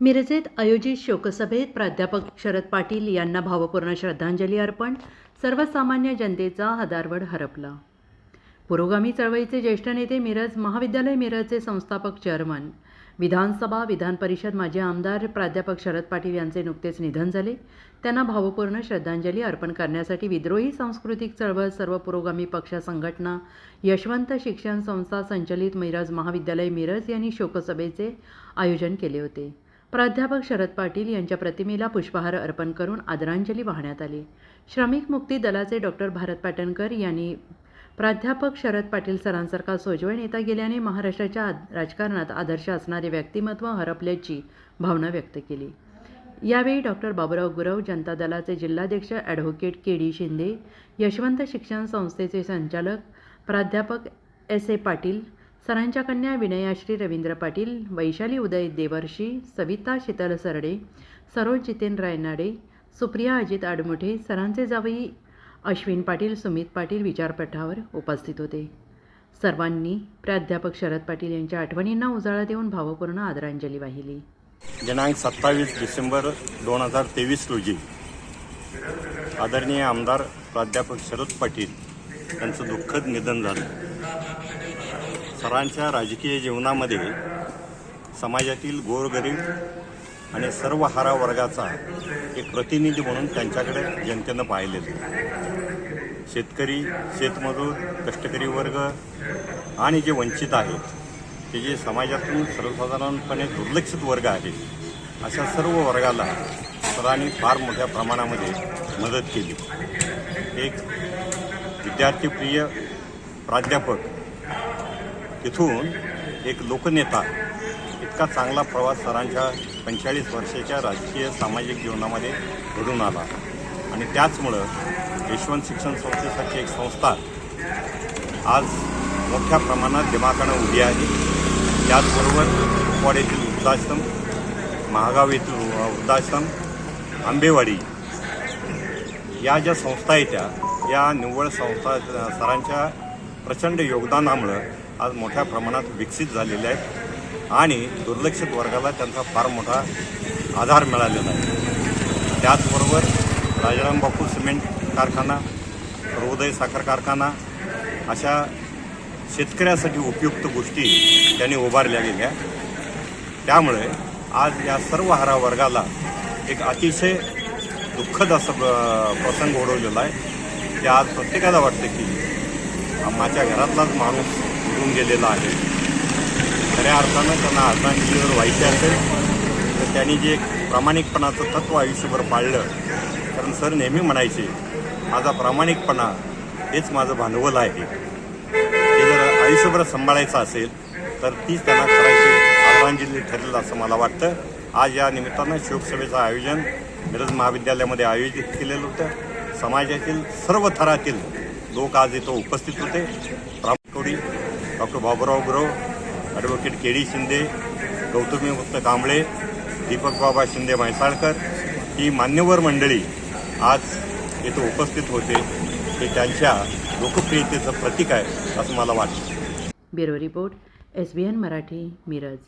मिरजेत आयोजित शोकसभेत प्राध्यापक शरद पाटील यांना भावपूर्ण श्रद्धांजली अर्पण सर्वसामान्य जनतेचा हदारवड हरपला. पुरोगामी चळवळीचे ज्येष्ठ नेते मिरज महाविद्यालय मिरजचे संस्थापक चेअरमन विधानसभा विधान परिषद माजी आमदार प्राध्यापक शरद पाटील यांचे नुकतेच निधन झाले. त्यांना भावपूर्ण श्रद्धांजली अर्पण करण्यासाठी विद्रोही सांस्कृतिक चळवळ सर्व पुरोगामी पक्ष संघटना यशवंत शिक्षण संस्था संचलित मिरज महाविद्यालय मिरज यांनी शोकसभेचे आयोजन केले होते. प्राध्यापक शरद पाटील यांच्या प्रतिमेला पुष्पहार अर्पण करून आदरांजली वाहण्यात आली. श्रमिक मुक्ती दलाचे डॉक्टर भारत पाटणकर यांनी प्राध्यापक शरद पाटील सरांसारखा सोज्वळ नेता गेल्याने महाराष्ट्राच्या राजकारणात आदर्श असणारे व्यक्तिमत्व हरपल्याची भावना व्यक्त केली. यावेळी डॉक्टर बाबुराव गुरव जनता दलाचे जिल्हाध्यक्ष advocate K D Shinde Yashwant Shikshan संस्थेचे संचालक प्राध्यापक एस ए पाटील सरांच्या कन्या विनयाश्री रवींद्र पाटील वैशाली उदय देवर्षी सविता शीतल सरडे सरोज जितेन रायनाडे सुप्रिया अजित आडमुठे सरांचे जावई अश्विन पाटील सुमित पाटील विचारपठावर उपस्थित होते. सर्वांनी प्राध्यापक शरद पाटील यांच्या आठवणींना उजाळा देऊन भावपूर्ण आदरांजली वाहिली. दिनांक सत्तावीस डिसेंबर दोन हजार तेवीस रोजी आदरणीय आमदार प्राध्यापक शरद पाटील यांचं दुःखद निधन झालं. सरांच्या राजकीय जीवनामध्ये समाजातील गोरगरीब आणि सर्व हारा वर्गाचा एक प्रतिनिधी म्हणून त्यांच्याकडे जनतेनं पाहिलेलं शेतकरी शेतमजूर कष्टकरी वर्ग आणि जे वंचित आहेत ते जे समाजातून सर्वसाधारणपणे दुर्लक्षित वर्ग आहे अशा सर्व वर्गाला सरांनी फार मोठ्या प्रमाणामध्ये मदत केली. एक विद्यार्थीप्रिय प्राध्यापक तिथून एक लोकनेता इतका चांगला प्रवास सरांच्या पंचेचाळीस वर्षाच्या राजकीय सामाजिक जीवनामध्ये घडून आला. आणि त्याचमुळं यशवंत शिक्षण संस्थेसारखी एक संस्था आज मोठ्या प्रमाणात दिमाखानं उभी आहे. त्याचबरोबर वाड्यातील वृद्धाश्रम महागाव येथील वृद्धाश्रम आंबेवाडी या ज्या संस्था आहेत त्या या निव्वळ संस्था सरांच्या प्रचंड योगदानामुळं आज मोठ्या प्रमाणात विकसित झालेले आहेत आणि दुर्लक्षित वर्गाला त्यांचा फार मोठा आधार मिळालेला आहे. त्याचबरोबर राजाराम बापू सिमेंट कारखाना सर्वोदय साखर कारखाना अशा शेतकऱ्यासाठी उपयुक्त गोष्टी त्यांनी उभारल्या गेल्या. त्यामुळे आज या सर्व हरा वर्गाला एक अतिशय दुःखद असं प्रसंग ओढवलेला आहे. ते आज प्रत्येकाला वाटतं की माझ्या घरातलाच माणूस निघून गेलेला आहे. खऱ्या अर्थानं त्यांना आदरांजली जर व्हायचे असेल तर त्यांनी जे प्रामाणिकपणाचं तत्व आयुष्यभर पाळलं कारण सर नेहमी म्हणायचे माझा प्रामाणिकपणा हेच माझं भांडवल आहे. ते जर आयुष्यभर सांभाळायचं असेल तर तीच त्यांना करायची आदरांजली ठरेल असं मला वाटतं. आज या निमित्तानं शोकसभेचं आयोजन मिरज महाविद्यालयामध्ये आयोजित केलेलं होतं. समाजातील सर्व थरातील लोक आज इथं उपस्थित होते. Doctor Baburao Gurav advocate K D Shinde Gautami Mukt Kamble Deepak बाबा शिंदे म्हैसाळकर ही मान्यवर मंडळी आज इथं उपस्थित होते. हे त्यांच्या लोकप्रियतेचं प्रतीक आहे असं मला वाटतं. Bureau report S B N Marathi Miraj.